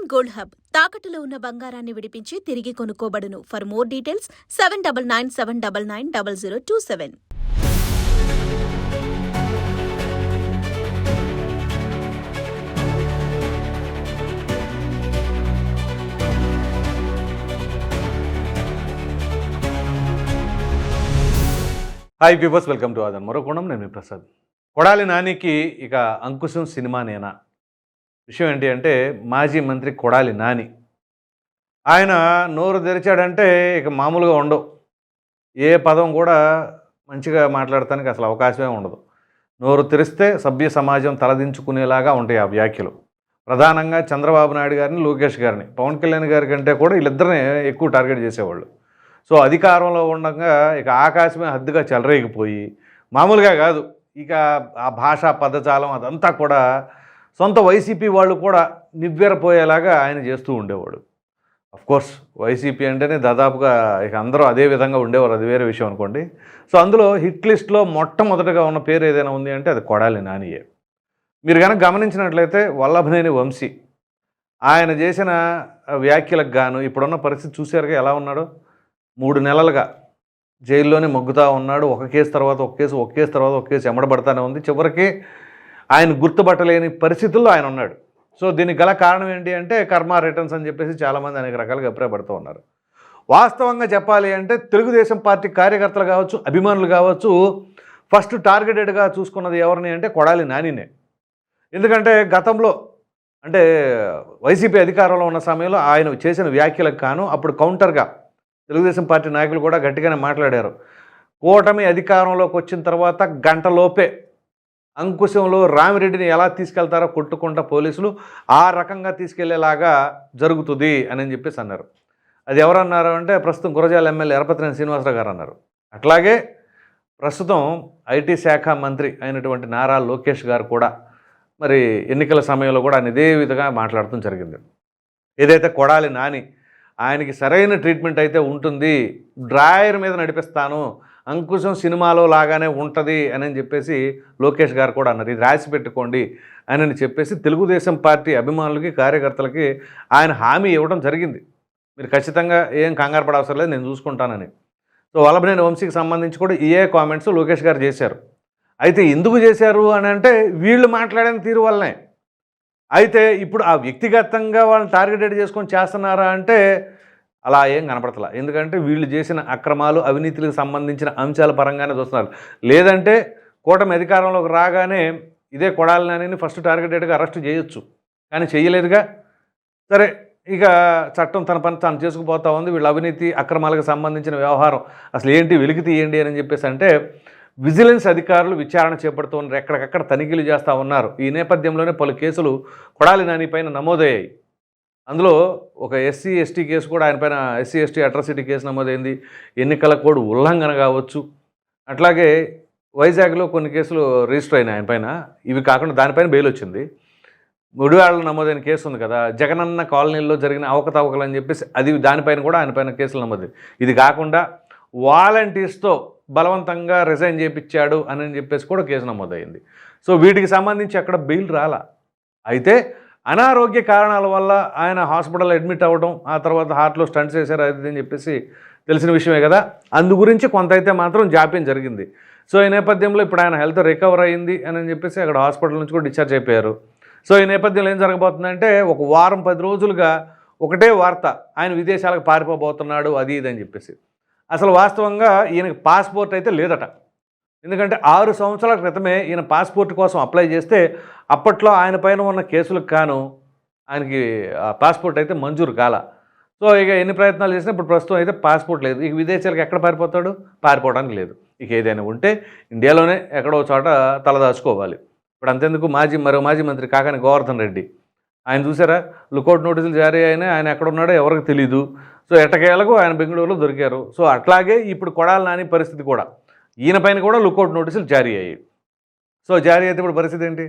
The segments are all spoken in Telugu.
Indian gold hub. తాకట్టులో ఉన్న బంగారాన్ని విడిపించి తిరిగి కొనుక్కోబడును. For more details seven double nine seven double nine double zero two seven hi peepers welcome to Aadhan మరో కోణం నేను ప్రసాద్. కొడాలి నానికి ఇక అంకుశం సినిమానేనా విషయం ఏంటి అంటే మాజీ మంత్రి కొడాలి నాని. ఆయన నోరు తెరిచాడంటే ఇక మామూలుగా ఉండవు. ఏ పదం కూడా మంచిగా మాట్లాడటానికి అసలు అవకాశమే ఉండదు. నోరు తెరిస్తే సభ్య సమాజం తలదించుకునేలాగా ఉంటాయి ఆ వ్యాఖ్యలు. ప్రధానంగా చంద్రబాబు నాయుడు గారిని లోకేష్ గారిని పవన్ కళ్యాణ్ గారి కంటే కూడా వీళ్ళిద్దరిని ఎక్కువ టార్గెట్ చేసేవాళ్ళు. సో అధికారంలో ఉండగా ఇక ఆకాశమే హద్దుగా చెలరేగిపోయి మామూలుగా కాదు ఇక ఆ భాషా పదజాలం అదంతా కూడా సొంత వైసీపీ వాళ్ళు కూడా నివ్వెరపోయేలాగా ఆయన చేస్తూ ఉండేవాడు. కోర్స్ వైసీపీ అంటేనే దాదాపుగా ఇక అందరూ అదే విధంగా ఉండేవారు. అది వేరే విషయం అనుకోండి. సో అందులో హిట్ లిస్ట్లో మొట్టమొదటగా ఉన్న పేరు ఏదైనా ఉంది అంటే అది కొడాలి నానియే. మీరు కనుక గమనించినట్లయితే వల్లభనేని వంశీ. ఆయన చేసిన వ్యాఖ్యలకు గాను ఇప్పుడున్న పరిస్థితి చూశారుగా ఎలా ఉన్నాడో? మూడు నెలలుగా జైల్లోనే మొగ్గుతూ ఉన్నాడు. ఒక కేసు తర్వాత ఒక కేసు ఒక కేసు తర్వాత ఒక కేసు ఎమ్మడబడతానే ఉంది. చివరికి ఆయన గుర్తుపట్టలేని పరిస్థితుల్లో ఆయన ఉన్నాడు. సో దీనికి గల కారణం ఏంటి అంటే కర్మ రిటర్న్స్ అని చెప్పేసి చాలామంది అనేక రకాలుగా అభిప్రాయపడుతూ ఉన్నారు. వాస్తవంగా చెప్పాలి అంటే తెలుగుదేశం పార్టీ కార్యకర్తలు కావచ్చు అభిమానులు కావచ్చు ఫస్ట్ టార్గెటెడ్గా చూసుకున్నది ఎవరిని అంటే కొడాలి నానినే. ఎందుకంటే గతంలో అంటే వైసీపీ అధికారంలో ఉన్న సమయంలో ఆయన చేసిన వ్యాఖ్యలకు కాను అప్పుడు కౌంటర్గా తెలుగుదేశం పార్టీ నాయకులు కూడా గట్టిగానే మాట్లాడారు. కూటమి అధికారంలోకి వచ్చిన తర్వాత గంటలోపే అంకుశంలో రామిరెడ్డిని ఎలా తీసుకెళ్తారో కొట్టుకుంటా పోలీసులు ఆ రకంగా తీసుకెళ్ళేలాగా జరుగుతుంది అని చెప్పేసి అన్నారు. అది ఎవరన్నారు అంటే ప్రస్తుతం గురజాల ఎమ్మెల్యే ఎరపతినేని శ్రీనివాసరావు గారు అన్నారు. అట్లాగే ప్రస్తుతం ఐటీ శాఖ మంత్రి అయినటువంటి నారా లోకేష్ గారు కూడా మరి ఎన్నికల సమయంలో కూడా ఆయన ఇదే విధంగా మాట్లాడటం జరిగింది. ఏదైతే కొడాలి నాని ఆయనకి సరైన ట్రీట్మెంట్ అయితే ఉంటుంది డ్రాయర్ మీద నడిపిస్తాను అంకుశం సినిమాలో లాగానే ఉంటుంది అని చెప్పేసి లోకేష్ గారు కూడా అన్నారు. ఇది రాసి పెట్టుకోండి అని చెప్పేసి తెలుగుదేశం పార్టీ అభిమానులకి కార్యకర్తలకి ఆయన హామీ ఇవ్వడం జరిగింది. మీరు ఖచ్చితంగా ఏం కంగారు పడవసరం లేదు నేను చూసుకుంటానని. సో వల్లభనేని వంశీకి సంబంధించి కూడా ఇయే కామెంట్స్ లోకేష్ గారు చేశారు. అయితే ఎందుకు చేశారు అని అంటే వీళ్ళు మాట్లాడిన తీరు వల్లనే. అయితే ఇప్పుడు ఆ వ్యక్తిగతంగా వాళ్ళని టార్గెటెడ్ చేసుకొని చేస్తున్నారా అంటే అలా ఏం కనపడతలా. ఎందుకంటే వీళ్ళు చేసిన అక్రమాలు అవినీతికి సంబంధించిన అంశాల పరంగానే చూస్తున్నారు. లేదంటే కూటమి అధికారంలోకి రాగానే ఇదే కొడాలి ఫస్ట్ టార్గెటెడ్గా అరెస్ట్ చేయొచ్చు. కానీ చేయలేదుగా. సరే ఇక చట్టం తన పని తాను చేసుకుపోతా ఉంది. వీళ్ళ అవినీతి అక్రమాలకు సంబంధించిన వ్యవహారం అసలు ఏంటి వెలికి తీయండి అని చెప్పేసి అంటే విజిలెన్స్ అధికారులు విచారణ చేపడుతూ ఉన్నారు. ఎక్కడికక్కడ తనిఖీలు చేస్తూ ఉన్నారు. ఈ నేపథ్యంలోనే పలు కేసులు కొడాలి నాని పైన నమోదయ్యాయి. అందులో ఒక ఎస్సీ ఎస్టీ కేసు కూడా ఆయన పైన ఎస్సీ ఎస్టీ అట్రాసిటీ కేసు నమోదైంది. ఎన్నికల కోడ్ ఉల్లంఘన కావచ్చు. అట్లాగే వైజాగ్లో కొన్ని కేసులు రిజిస్టర్ అయినాయి ఆయన పైన. ఇవి కాకుండా దానిపైన బెయిల్ వచ్చింది. ముడివాళ్ళలో నమోదైన కేసు ఉంది కదా జగనన్న కాలనీలో జరిగిన అవకతవకలు అని చెప్పేసి అది దానిపైన కూడా ఆయన పైన కేసులు నమోదు ఇది కాకుండా వాలంటీర్స్తో బలవంతంగా రిజైన్ చేయించాడు అని చెప్పేసి కూడా కేసు నమోదైంది. సో వీటికి సంబంధించి అక్కడ బెయిల్ రాలా. అయితే అనారోగ్య కారణాల వల్ల ఆయన హాస్పిటల్ అడ్మిట్ అవ్వడం ఆ తర్వాత హార్ట్లో స్టంట్స్ వేశారు అది అని చెప్పేసి తెలిసిన విషయమే కదా. అందు గురించి కొంత అయితే మాత్రం జాప్యం జరిగింది. సో ఈ నేపథ్యంలో ఇప్పుడు ఆయన హెల్త్ రికవర్ అయింది అని చెప్పేసి అక్కడ హాస్పిటల్ నుంచి కూడా డిశ్చార్జ్ అయిపోయారు. సో ఈ నేపథ్యంలో ఏం జరగబోతుందంటే ఒక వారం పది రోజులుగా ఒకటే వార్త ఆయన విదేశాలకు పారిపోబోతున్నాడు అది ఇది అని చెప్పేసి. అసలు వాస్తవంగా ఈయనకి పాస్పోర్ట్ అయితే లేదట. ఎందుకంటే ఆరు సంవత్సరాల క్రితమే ఈయన పాస్పోర్ట్ కోసం అప్లై చేస్తే అప్పట్లో ఆయన పైన ఉన్న కేసులకు కాను ఆయనకి ఆ పాస్పోర్ట్ అయితే మంజూరు కాల. సో ఇక ఎన్ని ప్రయత్నాలు చేసినా ఇప్పుడు ప్రస్తుతం అయితే పాస్పోర్ట్ లేదు. ఇక విదేశాలకు ఎక్కడ పారిపోతాడు? పారిపోవడానికి లేదు. ఇక ఏదైనా ఉంటే ఇండియాలోనే ఎక్కడో చోట తలదాచుకోవాలి ఇప్పుడు అంతెందుకు మాజీ మరో మాజీ మంత్రి కాకాని గోవర్ధన్ రెడ్డి. ఆయన చూసారా? లుకౌట్ నోటీసులు జారీ అయినా ఆయన ఎక్కడ ఉన్నాడో ఎవరికి తెలీదు. సో ఎట్టకేలకు ఆయన బెంగళూరులో దొరికారు. సో అట్లాగే ఇప్పుడు కొడాలి నాని పరిస్థితి కూడా. ఈయన పైన కూడా లుకౌట్ నోటీసులు జారీ అయ్యాయి. సో జారీ అయితే ఇప్పుడు పరిస్థితి ఏంటి?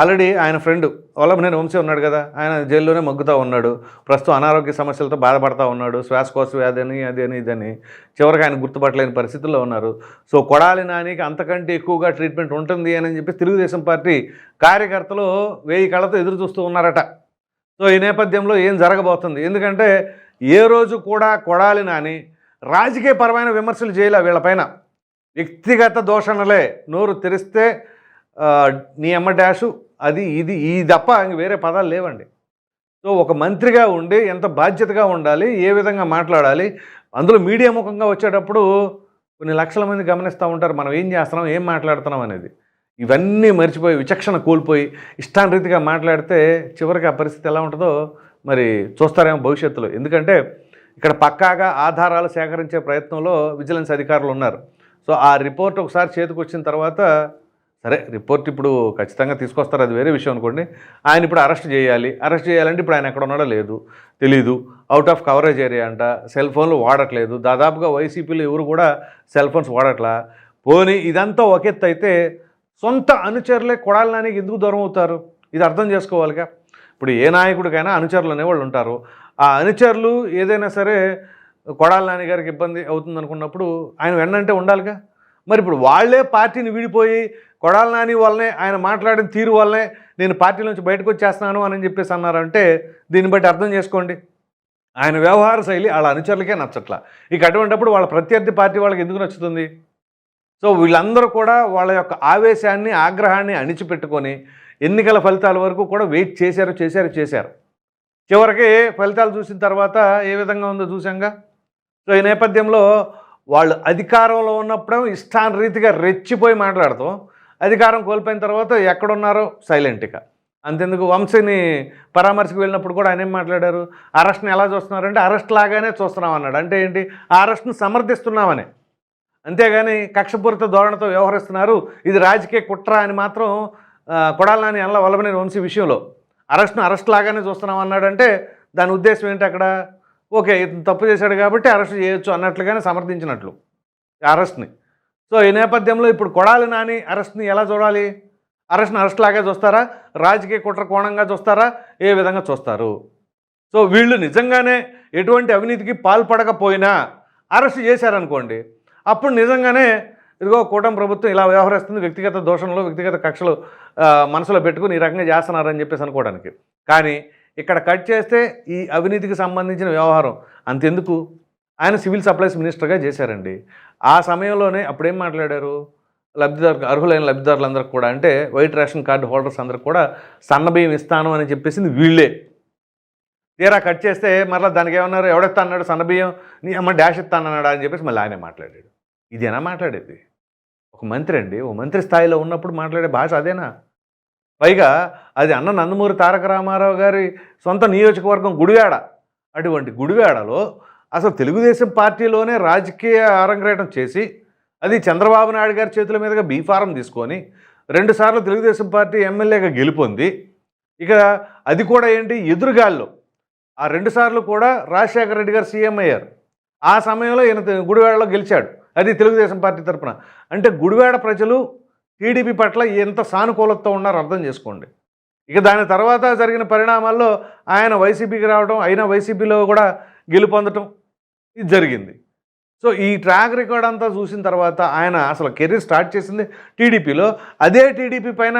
ఆల్రెడీ ఆయన ఫ్రెండ్ వల్లభనేని వంశీ ఉన్నాడు కదా ఆయన జైల్లోనే మగ్గుతూ ఉన్నాడు ప్రస్తుతం అనారోగ్య సమస్యలతో బాధపడతా ఉన్నాడు శ్వాసకోశ వ్యాధి అని అది అని ఇదని చివరికి ఆయన గుర్తుపట్టలేని పరిస్థితుల్లో ఉన్నారు. సో కొడాలి నానికి అంతకంటే ఎక్కువగా ట్రీట్మెంట్ ఉంటుంది అని చెప్పి తెలుగుదేశం పార్టీ కార్యకర్తలు వేయి కళ్ళతో ఎదురు చూస్తూ ఉన్నారట. సో ఈ నేపథ్యంలో ఏం జరగబోతుంది? ఎందుకంటే ఏ రోజు కూడా కొడాలి నాని రాజకీయపరమైన విమర్శలు చేయలే వీళ్ళపైన వ్యక్తిగత దోషణలే. నోరు తెరిస్తే నీ అమ్మ డాషు అది ఇది ఈ తప్ప ఇంక వేరే పదాలు లేవండి. సో ఒక మంత్రిగా ఉండి ఎంత బాధ్యతగా ఉండాలి ఏ విధంగా మాట్లాడాలి అందులో మీడియా ముఖంగా వచ్చేటప్పుడు కొన్ని లక్షల మంది గమనిస్తూ ఉంటారు మనం ఏం చేస్తున్నాం ఏం మాట్లాడుతున్నాం అనేది. ఇవన్నీ మర్చిపోయి విచక్షణ కోల్పోయి ఇష్టానరీతిగా మాట్లాడితే చివరికి ఆ పరిస్థితి ఎలా ఉంటుందో మరి చూస్తారేమో భవిష్యత్తులో. ఎందుకంటే ఇక్కడ పక్కాగా ఆధారాలు సేకరించే ప్రయత్నంలో విజిలెన్స్ అధికారులు ఉన్నారు. సో ఆ రిపోర్ట్ ఒకసారి చేతికి వచ్చిన తర్వాత సరే రిపోర్ట్ ఇప్పుడు ఖచ్చితంగా తీసుకొస్తారు అది వేరే విషయం అనుకోండి. ఆయన ఇప్పుడు అరెస్ట్ చేయాలి. అరెస్ట్ చేయాలంటే ఇప్పుడు ఆయన ఎక్కడ ఉన్నాడో లేదు తెలీదు. అవుట్ ఆఫ్ కవరేజ్ ఏరియా అంట. సెల్ ఫోన్లు వాడట్లేదు. దాదాపుగా వైసీపీలో ఎవరు కూడా సెల్ ఫోన్స్ వాడట్లా. పోనీ ఇదంతా ఒకెత్తు అయితే సొంత అనుచరులే కొడాలనానికి ఎందుకు దూరం అవుతారు? ఇది అర్థం చేసుకోవాలిగా. ఇప్పుడు ఏ నాయకుడికైనా అనుచరులు అనేవాళ్ళు ఉంటారు. ఆ అనుచరులు ఏదైనా సరే కొడాలి నాని గారికి ఇబ్బంది అవుతుంది అనుకున్నప్పుడు ఆయన వెన్నంటే ఉండాలిగా. మరి ఇప్పుడు వాళ్ళే పార్టీని విడిపోయి కొడాలి నాని వల్లనే ఆయన మాట్లాడిన తీరు వల్లనే నేను పార్టీ నుంచి బయటకు వచ్చేస్తున్నాను అని చెప్పేసి అన్నారంటే దీన్ని బట్టి అర్థం చేసుకోండి. ఆయన వ్యవహార శైలి వాళ్ళ అనుచరులకే నచ్చట్లా. ఇక అటువంటిప్పుడు వాళ్ళ ప్రత్యర్థి పార్టీ వాళ్ళకి ఎందుకు నచ్చుతుంది? సో వీళ్ళందరూ కూడా వాళ్ళ యొక్క ఆవేశాన్ని ఆగ్రహాన్ని అణిచిపెట్టుకొని ఎన్నికల ఫలితాల వరకు కూడా వెయిట్ చేశారు చేశారు చేశారు. చివరికి ఫలితాలు చూసిన తర్వాత ఏ విధంగా ఉందో చూసాంగా సో ఈ నేపథ్యంలో వాళ్ళు అధికారంలో ఉన్నప్పుడు ఇష్టానురీతిగా రెచ్చిపోయి మాట్లాడతాం అధికారం కోల్పోయిన తర్వాత ఎక్కడున్నారో సైలెంట్గా అంతెందుకు వంశీని పరామర్శకు వెళ్ళినప్పుడు కూడా ఆయన ఏం మాట్లాడారు? అరెస్ట్ని ఎలా చూస్తున్నారంటే అరెస్ట్ లాగానే చూస్తున్నాం అన్నాడు. అంటే ఏంటి? ఆ అరెస్ట్ని సమర్థిస్తున్నామని. అంతేగాని కక్షపూరిత ధోరణితో వ్యవహరిస్తున్నారు. ఇది రాజకీయ కుట్ర అని మాత్రం కొడాలని కొడాలి నాని అల్ల వల్లభనేని వంశీ విషయంలో. అరెస్ట్ను అరెస్ట్ లాగానే చూస్తున్నాం అన్నాడంటే దాని ఉద్దేశం ఏంటి అక్కడ? ఓకే ఇతను తప్పు చేశాడు కాబట్టి అరెస్ట్ చేయొచ్చు అన్నట్లుగానే సమర్థించినట్లు. అరెస్ట్ని. సో ఈ నేపథ్యంలో ఇప్పుడు కొడాలి నాని అరెస్ట్ని ఎలా చూడాలి? అరెస్ట్ని అరెస్ట్ లాగా చూస్తారా? రాజకీయ కుట్ర కోణంగా చూస్తారా? ఏ విధంగా చూస్తారు? సో వీళ్ళు నిజంగానే ఎటువంటి అవినీతికి పాల్పడకపోయినా అరెస్ట్ చేశారనుకోండి అప్పుడు నిజంగానే ఇదిగో కూటమి ప్రభుత్వం ఇలా వ్యవహరిస్తుంది వ్యక్తిగత దోషంలో వ్యక్తిగత కక్షలు మనసులో పెట్టుకుని ఈ రకంగా చేస్తున్నారని చెప్పేసి అనుకోవడానికి. కానీ ఇక్కడ కట్ చేస్తే ఈ అవినీతికి సంబంధించిన వ్యవహారం అంతెందుకు? ఆయన సివిల్ సప్లైస్ మినిస్టర్గా చేశారండి. ఆ సమయంలోనే అప్పుడేం మాట్లాడారు? లబ్ధిదారు అర్హులైన లబ్ధిదారులందరికీ కూడా అంటే వైట్ రేషన్ కార్డు హోల్డర్స్ అందరికి కూడా సన్నబియ్యం ఇస్తాను అని చెప్పేసింది వీళ్ళే. తీరా కట్ చేస్తే మరలా దానికి ఏమన్నారు? ఎవడెత్తా అన్నాడు సన్నబియ్యం నీ అమ్మ డాష్ ఇస్తానన్నాడా అని చెప్పేసి మళ్ళీ ఆయనే మాట్లాడాడు. ఇదేనా మాట్లాడేది? ఒక మంత్రి అండి. ఒక మంత్రి స్థాయిలో ఉన్నప్పుడు మాట్లాడే భాష అదేనా? పైగా అది అన్న నందమూరి తారక రామారావు గారి సొంత నియోజకవర్గం గుడివాడ. అటువంటి గుడివాడలో అసలు తెలుగుదేశం పార్టీలోనే రాజకీయ అరంగేటం చేసి అది చంద్రబాబు నాయుడు గారి చేతుల మీదుగా బీఫారం తీసుకొని రెండుసార్లు తెలుగుదేశం పార్టీ ఎమ్మెల్యేగా గెలుపొంది. ఇక అది కూడా ఏంటి? ఎదురుగాల్లో. ఆ రెండుసార్లు కూడా రాజశేఖర రెడ్డి గారు సీఎం అయ్యారు. ఆ సమయంలో ఈయన గుడివాడలో గెలిచాడు. అది తెలుగుదేశం పార్టీ తరఫున అంటే గుడివాడ ప్రజలు టీడీపీ పట్ల ఎంత సానుకూలతతో ఉన్నారో అర్థం చేసుకోండి. ఇక దాని తర్వాత జరిగిన పరిణామాల్లో ఆయన వైసీపీకి రావడం అయినా వైసీపీలో కూడా గెలుపొందటం ఇది జరిగింది. సో ఈ ట్రాక్ రికార్డ్ అంతా చూసిన తర్వాత ఆయన అసలు కెరీర్ స్టార్ట్ చేసింది టీడీపీలో. అదే టీడీపీ పైన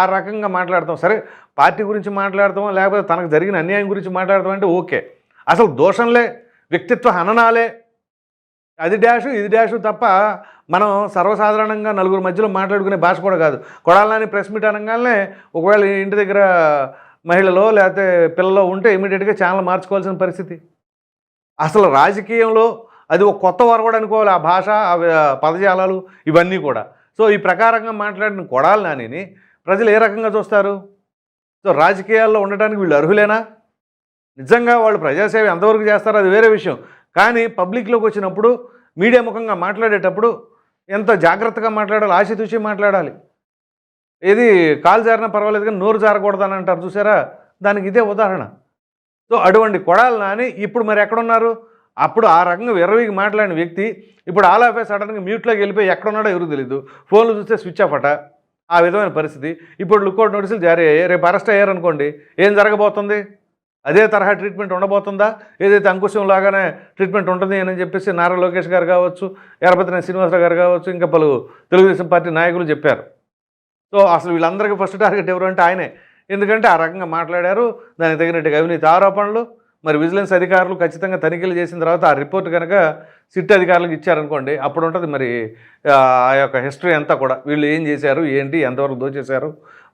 ఆ రకంగా మాట్లాడతాం. సరే పార్టీ గురించి మాట్లాడతాం లేకపోతే తనకు జరిగిన అన్యాయం గురించి మాట్లాడతాం అంటే ఓకే. అసలు దోషంలే వ్యక్తిత్వ హననాలే అది డాషు ఇది డాషు తప్ప మనం సర్వసాధారణంగా నలుగురు మధ్యలో మాట్లాడుకునే భాష కూడా కాదు. కొడాలని ప్రెస్ మీట్ అనగానే ఒకవేళ ఇంటి దగ్గర మహిళలో లేకపోతే పిల్లలో ఉంటే ఇమీడియట్గా ఛానల్ మార్చుకోవాల్సిన పరిస్థితి. అసలు రాజకీయంలో అది ఒక కొత్త వరవడు అనుకోవాలి ఆ భాష ఆ పదజాలాలు ఇవన్నీ కూడా. సో ఈ ప్రకారంగా మాట్లాడిన కొడాలి నానిని ప్రజలు ఏ రకంగా చూస్తారు? సో రాజకీయాల్లో ఉండటానికి వీళ్ళు అర్హులేనా? నిజంగా వాళ్ళు ప్రజాసేవ ఎంతవరకు చేస్తారో అది వేరే విషయం. కానీ పబ్లిక్లోకి వచ్చినప్పుడు మీడియా ముఖంగా మాట్లాడేటప్పుడు ఎంత జాగ్రత్తగా మాట్లాడాలి ఆశతూచి మాట్లాడాలి. ఏది కాలు జారినా పర్వాలేదు కానీ నోరు జారకూడదని అంటారు చూసారా? దానికి ఇదే ఉదాహరణ. సో అటువంటి కొడాలి నాని ఇప్పుడు మరి ఎక్కడున్నారు? అప్పుడు ఆ రకంగా విరవికి మాట్లాడిన వ్యక్తి ఇప్పుడు ఆల్ ఆఫ్ సడన్గా మ్యూట్లోకి వెళ్ళిపోయి ఎక్కడున్నాడో ఎవరు తెలియదు ఫోన్లు చూస్తే స్విచ్ ఆఫ్ అట. ఆ విధమైన పరిస్థితి. ఇప్పుడు లుక్అవుట్ నోటీసులు జారీ అయ్యాయి. రేపు అరెస్ట్ అయ్యారనుకోండి ఏం జరగబోతుంది? అదే తరహా ట్రీట్మెంట్ ఉండబోతుందా? ఏదైతే అంకుశం లాగానే ట్రీట్మెంట్ ఉంటుంది అని చెప్పేసి నారా లోకేష్ గారు కావచ్చు ఎరపతిన శ్రీనివాసరావు గారు కావచ్చు ఇంకా పలు తెలుగుదేశం పార్టీ నాయకులు చెప్పారు. సో అసలు వీళ్ళందరికీ ఫస్ట్ టార్గెట్ ఎవరు అంటే ఆయనే. ఎందుకంటే ఆ రకంగా మాట్లాడారు. దానికి తగినట్టుగా అవినీతి ఆరోపణలు మరి విజిలెన్స్ అధికారులు ఖచ్చితంగా తనిఖీలు చేసిన తర్వాత ఆ రిపోర్ట్ కనుక సిట్ అధికారులకు ఇచ్చారనుకోండి అప్పుడు ఉంటుంది మరి ఆ యొక్క హిస్టరీ అంతా కూడా. వీళ్ళు ఏం చేశారు ఏంటి ఎంతవరకు దోచేశారు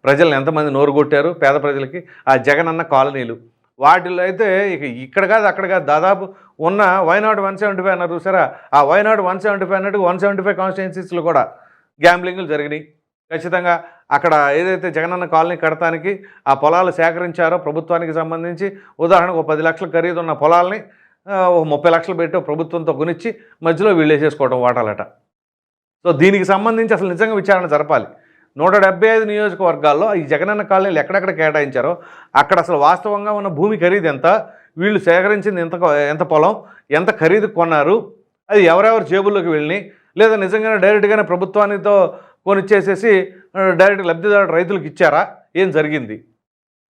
ప్రజలను ఎంతమంది నోరు కొట్టారు పేద ప్రజలకి ఆ జగనన్న కాలనీలు. వాటిలో అయితే ఇక ఇక్కడ కాదు అక్కడ కాదు దాదాపు ఉన్న వైనాట్ వన్ సెవెంటీ ఫైవ్ అన్నారు చూసారా? ఆ why not one seventy five అన్నట్టు వన్ సెవెంటీ ఫైవ్ కాన్స్టిట్యున్సీస్లో కూడా గ్యాంబ్లింగ్లు జరిగినాయి. ఖచ్చితంగా అక్కడ ఏదైతే జగనన్న కాలనీ కడతానికి ఆ పొలాలు సేకరించారో ప్రభుత్వానికి సంబంధించి ఉదాహరణకు ఒక పది లక్షల ఖరీదు ఉన్న పొలాల్ని ముప్పై లక్షలు పెట్టి ప్రభుత్వంతో కొనిచ్చి మధ్యలో వీళ్ళు వేసేసుకోవడం వాటాలట. సో దీనికి సంబంధించి అసలు నిజంగా విచారణ జరపాలి. నూట డెబ్బై ఐదు నియోజకవర్గాల్లో ఈ జగనన్న కాలనీలు ఎక్కడెక్కడ కేటాయించారో అక్కడ అసలు వాస్తవంగా ఉన్న భూమి ఖరీదు ఎంత వీళ్ళు సేకరించింది ఎంత ఎంత పొలం ఎంత ఖరీదు కొన్నారు అది ఎవరెవరి జేబుల్లోకి వెళ్ళి లేదా నిజంగానే డైరెక్ట్గానే ప్రభుత్వానితో కొనిచ్చేసేసి డైరెక్ట్ లబ్ధిదారు రైతులకు ఇచ్చారా? ఏం జరిగింది?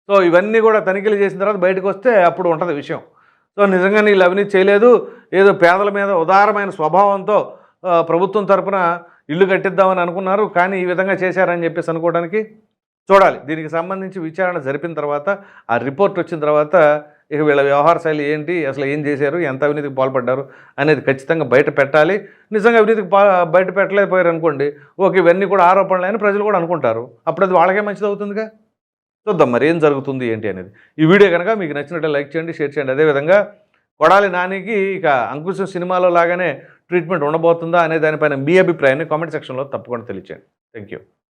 సో ఇవన్నీ కూడా తనిఖీలు చేసిన తర్వాత బయటకు వస్తే అప్పుడు ఉంటుంది విషయం. సో నిజంగా నీళ్ళు అవినీతి చేయలేదు. ఏదో పేదల మీద ఉదారమైన స్వభావంతో ప్రభుత్వం తరపున ఇల్లు కట్టిద్దామని అనుకున్నారు. కానీ ఈ విధంగా చేశారని చెప్పేసి అనుకోవడానికి చూడాలి. దీనికి సంబంధించి విచారణ జరిపిన తర్వాత ఆ రిపోర్ట్ వచ్చిన తర్వాత ఇక వీళ్ళ వ్యవహార శైలి ఏంటి అసలు ఏం చేశారు ఎంత అవినీతికి పాల్పడ్డారు అనేది ఖచ్చితంగా బయట పెట్టాలి. నిజంగా అవినీతికి పా బయట పెట్టలేకపోయారు అనుకోండి ఓకే ఇవన్నీ కూడా ఆరోపణలు అని ప్రజలు కూడా అనుకుంటారు. అప్పుడు అది వాళ్ళకే మంచిది అవుతుందిగా? చూద్దాం మరి ఏం జరుగుతుంది ఏంటి అనేది. ఈ వీడియో కనుక మీకు నచ్చినట్టు లైక్ చేయండి షేర్ చేయండి. అదేవిధంగా కొడాలి నానికి ఇక అంకుశం సినిమాలో లాగానే ట్రీట్మెంట్ ఉండబోతుందా అనే దానిపైన మీ అభిప్రాయాన్ని కామెంట్ సెక్షన్లో తప్పకుండా తెలియచేయండి. Thank you